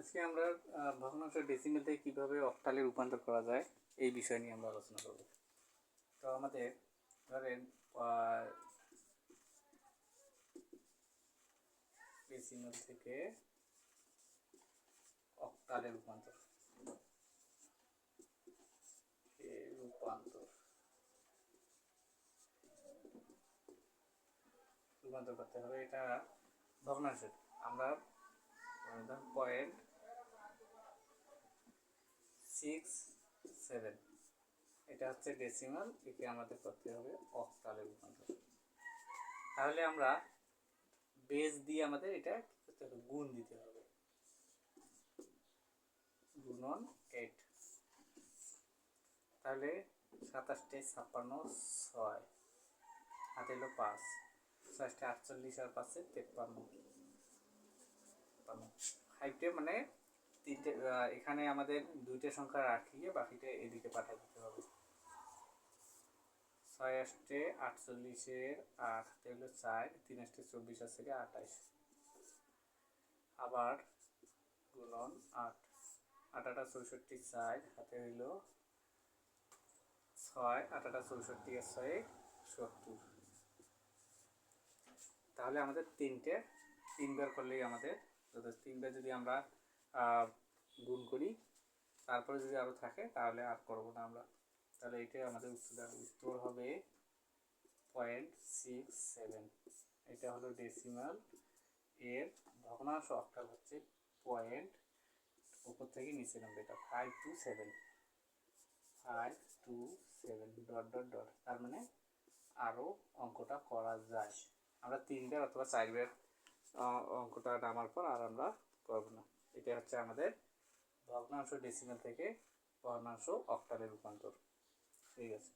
আজকে আমরা আহ, ভগ্নাংশ ডেসিমেল কীভাবে অক্টালে রূপান্তর করা যায় এই বিষয় নিয়ে আমরা আলোচনা করব। তো আমাদের ধরেন ডেসিমেল থেকে অক্টালে রূপান্তর। রূপান্তর। রূপান্তর করতে হবে এটা ভগ্নাংশের আমরা পয়েন্ট সিক্স সেভেন এটা হচ্ছে ডেসিমাল একে আমাদের করতে হবে অক্টালে রূপান্তর। তাহলে আমরা বেস দিয়ে আমাদের এটা করতে হবে? গুণ দিতে হবে। গুণন এইট তাহলে সাতাশটে ছাপ্পান্ন, ছয়। হাতে হলো পাঁচ। ছয়টা আটচল্লিশ আর পাঁচে তেপ্পান্ন। ফাইভটে মানে তিনটে এখানে আমাদের দুইটা সংখ্যা রাখিয়ে বাকিটা এদিকে পাঠিয়ে দিতে হবে। ছয় আষ্টে আটচল্লিশের আট হলো চার, তিন আষ্টে চব্বিশ থেকে আঠাইশ আবার গুণন আট আটাটা চৌষট্টি চার, হাতে হইল ছয় আটাটা চৌষট্টি আর ছয় সত্তর। তাহলে আমাদের তিনটে, তিনবার করলেই আমাদের তিনবার যদি আমরা গুণ করি। তারপরে যদি আরও থাকে, তাহলে আর করব না আমরা। তাহলে এটাই আমাদের উত্তর। উত্তর হবে পয়েন্ট সিক্স সেভেন এটা হলো ডেসিমাল এর ভগ্নাংশ অক্টাল হচ্ছে পয়েন্ট উপর থেকে নিচে নামবে এটা। Five two seven five two seven dot dot dot তার মানে আরও অঙ্কটা করা যায়। আমরা তিনবার অথবা চারবার অঙ্কটা নামার পর আর আমরা করব না। এটা হচ্ছে আমাদের ভগ্নাংশ ডেসিমেল থেকে ভগ্নাংশ অক্টালে রূপান্তর। ঠিক আছে?